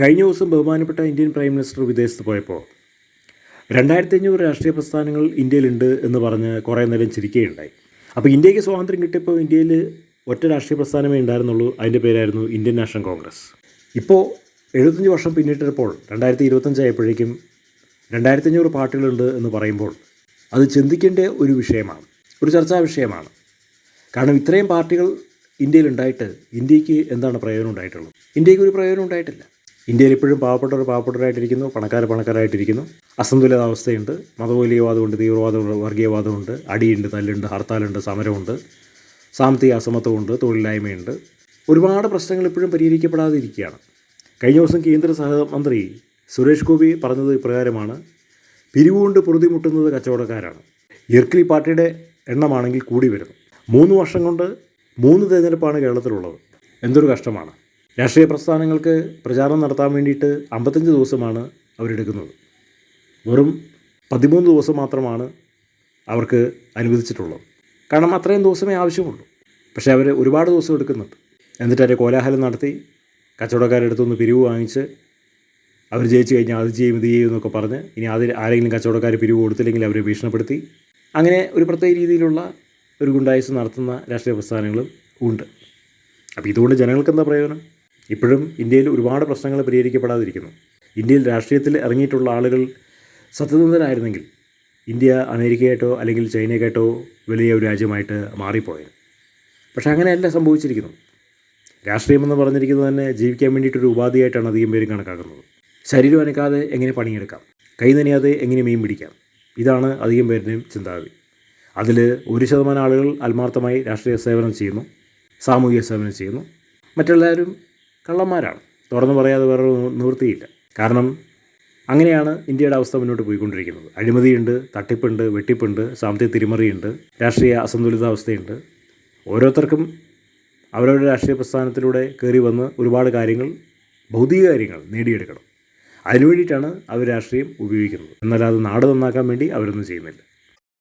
കഴിഞ്ഞ ദിവസം ബഹുമാനപ്പെട്ട ഇന്ത്യൻ പ്രൈം മിനിസ്റ്റർ വിദേശത്ത് പോയപ്പോൾ രണ്ടായിരത്തി അഞ്ഞൂറ് രാഷ്ട്രീയ പ്രസ്ഥാനങ്ങൾ ഇന്ത്യയിലുണ്ട് എന്ന് പറഞ്ഞ് കുറേ നേരം ചിരിക്കുകയുണ്ടായി. അപ്പോൾ ഇന്ത്യയ്ക്ക് സ്വാതന്ത്ര്യം കിട്ടിയപ്പോൾ ഇന്ത്യയിൽ ഒറ്റ രാഷ്ട്രീയ പ്രസ്ഥാനമേ ഉണ്ടായിരുന്നുള്ളൂ. അതിന്റെ പേരായിരുന്നു ഇന്ത്യൻ നാഷണൽ കോൺഗ്രസ്. ഇപ്പോൾ എഴുപത്തഞ്ച് വർഷം പിന്നിട്ടപ്പോൾ രണ്ടായിരത്തി ഇരുപത്തഞ്ചായപ്പോഴേക്കും രണ്ടായിരത്തി അഞ്ഞൂറ് പാർട്ടികളുണ്ട് എന്ന് പറയുമ്പോൾ അത് ചിന്തിക്കേണ്ട ഒരു വിഷയമാണ് ഒരു ചർച്ചാ വിഷയമാണ്. കാരണം ഇത്രയും പാർട്ടികൾ ഇന്ത്യയിൽ ഉണ്ടായിട്ട് ഇന്ത്യയ്ക്ക് എന്താണ് പ്രയോജനം ഉണ്ടായിട്ടുള്ളത്? ഇന്ത്യയ്ക്ക് ഒരു പ്രയോജനം ഉണ്ടായിട്ടില്ല. ഇന്ത്യയിൽ ഇപ്പോഴും പാവപ്പെട്ടവർ പാവപ്പെട്ടവരായിട്ടിരിക്കുന്നു പണക്കാർ പണക്കാരായിട്ടിരിക്കുന്നു. അസന്തുലിതാവസ്ഥയുണ്ട്. മതമൂല്യവാദമുണ്ട് തീവ്രവാദമുണ്ട് വർഗീയവാദമുണ്ട് അടിയുണ്ട് തല്ലുണ്ട് ഹർത്താലുണ്ട് സമരമുണ്ട് സാമ്പത്തിക അസമത്വമുണ്ട് തൊഴിലില്ലായ്മയുണ്ട്. ഒരുപാട് പ്രശ്നങ്ങൾ ഇപ്പോഴും പരിഹരിക്കപ്പെടാതെ ഇരിക്കുകയാണ് കഴിഞ്ഞ ദിവസം കേന്ദ്ര സഹമന്ത്രി സുരേഷ് ഗോപി പറഞ്ഞത് ഇപ്രകാരമാണ് പിരിവുകൊണ്ട് പൊറുതിമുട്ടുന്നത് കച്ചവടക്കാരാണ്. ഇർക്കിലി പാർട്ടിയുടെ എണ്ണമാണെങ്കിൽ കൂടി വരുന്നു. മൂന്ന് വർഷം കൊണ്ട് മൂന്ന് തിരഞ്ഞെടുപ്പാണ് കേരളത്തിലുള്ളത്. എന്തൊരു കഷ്ടമാണ്. രാഷ്ട്രീയ പ്രസ്ഥാനങ്ങൾക്ക് പ്രചാരണം നടത്താൻ വേണ്ടിയിട്ട് അമ്പത്തഞ്ച് ദിവസമാണ് അവരെടുക്കുന്നത്. വെറും പതിമൂന്ന് ദിവസം മാത്രമാണ് അവർക്ക് അനുവദിച്ചിട്ടുള്ളത്. കാരണം അത്രയും ദിവസമേ ആവശ്യമുള്ളൂ. പക്ഷേ അവർ ഒരുപാട് ദിവസം എടുക്കുന്നുണ്ട്. എന്നിട്ട് അവരെ കോലാഹലം നടത്തി കച്ചവടക്കാരെടുത്തുനിന്ന് പിരിവ് വാങ്ങിച്ച് അവർ ജയിച്ചു കഴിഞ്ഞാൽ അത് ചെയ്യും ഇത് ചെയ്യും എന്നൊക്കെ പറഞ്ഞ് ഇനി അതിൽ ആരെങ്കിലും കച്ചവടക്കാർ പിരിവ് കൊടുത്തില്ലെങ്കിൽ അവരെ ഭീഷണിപ്പെടുത്തി. അങ്ങനെ ഒരു പ്രത്യേക രീതിയിലുള്ള ഒരു ഗുണ്ടായുസ് നടത്തുന്ന രാഷ്ട്രീയ പ്രസ്ഥാനങ്ങളും ഉണ്ട്. അപ്പോൾ ഇതുകൊണ്ട് ജനങ്ങൾക്ക് എന്താ പ്രയോജനം? ഇപ്പോഴും ഇന്ത്യയിൽ ഒരുപാട് പ്രശ്നങ്ങൾ പരിഹരിക്കപ്പെടാതിരിക്കുന്നു. ഇന്ത്യയിൽ രാഷ്ട്രീയത്തിൽ ഇറങ്ങിയിട്ടുള്ള ആളുകൾ സത്യസന്ധരായിരുന്നെങ്കിൽ ഇന്ത്യ അമേരിക്കയായിട്ടോ അല്ലെങ്കിൽ ചൈനയ്ക്കായിട്ടോ വലിയ ഒരു രാജ്യമായിട്ട് മാറിപ്പോയത് പക്ഷേ അങ്ങനെയല്ല സംഭവിച്ചിരിക്കുന്നു. രാഷ്ട്രീയമെന്ന് പറഞ്ഞിരിക്കുന്നത് തന്നെ ജീവിക്കാൻ വേണ്ടിയിട്ടൊരു ഉപാധിയായിട്ടാണ് അധികം പേരും കണക്കാക്കുന്നത്. ശരീരം അനക്കാതെ എങ്ങനെ പണിയെടുക്കാം? കൈ നനയാതെ എങ്ങനെ മീൻ പിടിക്കാം? ഇതാണ് അധികം പേരുടെയും ചിന്താഗതി. അതിൽ ഒരു ശതമാനം ആളുകൾ ആത്മാർത്ഥമായി രാഷ്ട്രീയ സേവനം ചെയ്യുന്നു സാമൂഹിക സേവനം ചെയ്യുന്നു. മറ്റെല്ലാവരും കള്ളന്മാരാണ്. തുറന്നു പറയാതെ വേറെ നിവൃത്തിയില്ല. കാരണം അങ്ങനെയാണ് ഇന്ത്യയുടെ അവസ്ഥ മുന്നോട്ട് പോയിക്കൊണ്ടിരിക്കുന്നത്. അഴിമതിയുണ്ട് തട്ടിപ്പുണ്ട് വെട്ടിപ്പുണ്ട് സാമ്പത്തിക തിരിമറിയുണ്ട് രാഷ്ട്രീയ അസന്തുലിതാവസ്ഥയുണ്ട്. ഓരോരുത്തർക്കും അവരവരുടെ രാഷ്ട്രീയ പ്രസ്ഥാനത്തിലൂടെ കയറി വന്ന് ഒരുപാട് കാര്യങ്ങൾ ഭൗതിക കാര്യങ്ങൾ നേടിയെടുക്കണം. അതിനു വേണ്ടിയിട്ടാണ് അവർ രാഷ്ട്രീയം ഉപയോഗിക്കുന്നത്. എന്നാൽ അത് നാട് നന്നാക്കാൻ വേണ്ടി അവരൊന്നും ചെയ്യുന്നില്ല.